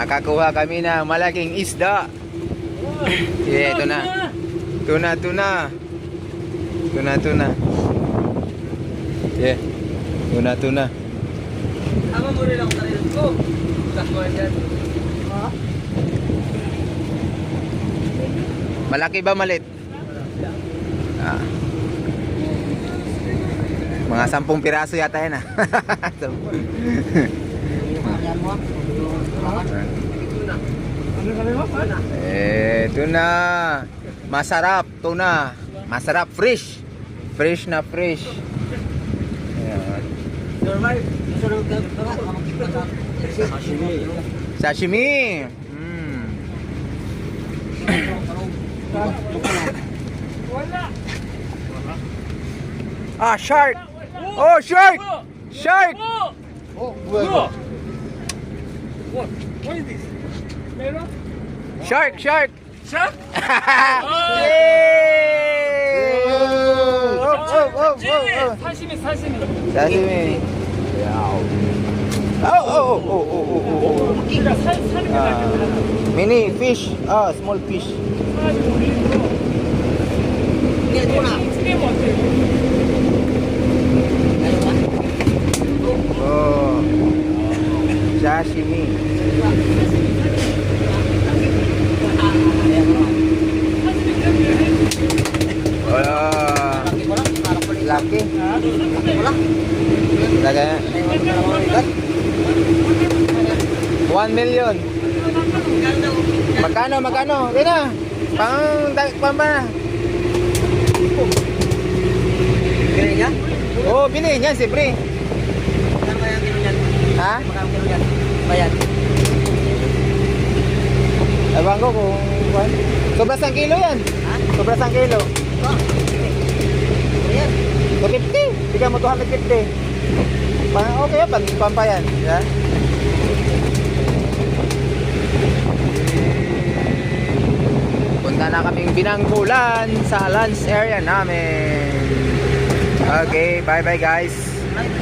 Nakakuha kami ng malaking isda. Yeah, ito na. Tuna, tuna. Tuna, tuna. Yeah. Tuna, tuna. Tama mo rin ako sarili ko. Sakwa dyan. Malaki ba malit? Ah. Mga sampung piraso yata yan ah. Eh, tuna. Masarap, tuna. Masarap, fresh. Fresh na fresh. Ayan. Sashimi. Mm. Ah, shark. Oh, shark. Shark. Oh, What is this? Shark, shark. Shark? oh. Oh, oh, oh, oh, oh, oh, oh. Uh, mini fish. Ah, small fish. Sashimi. Oh. Laki. Laki. One million. Magkano, magkano? Kaya na. Pang, pang ba na? Kaya niya? Oo, oh, bili niyan, siyempre. Ha? Magkano kilo niyan? Bayad. Ewan ko kung... kung- Sobra sang kilo yan. Ha? Sobra sang kilo. Oh. Ayan. 250. Bigyan mo 250. Pa okay yan, pag pampayan. Yeah? Punta na kaming binangkulan sa lunch area namin. Okay, bye bye guys.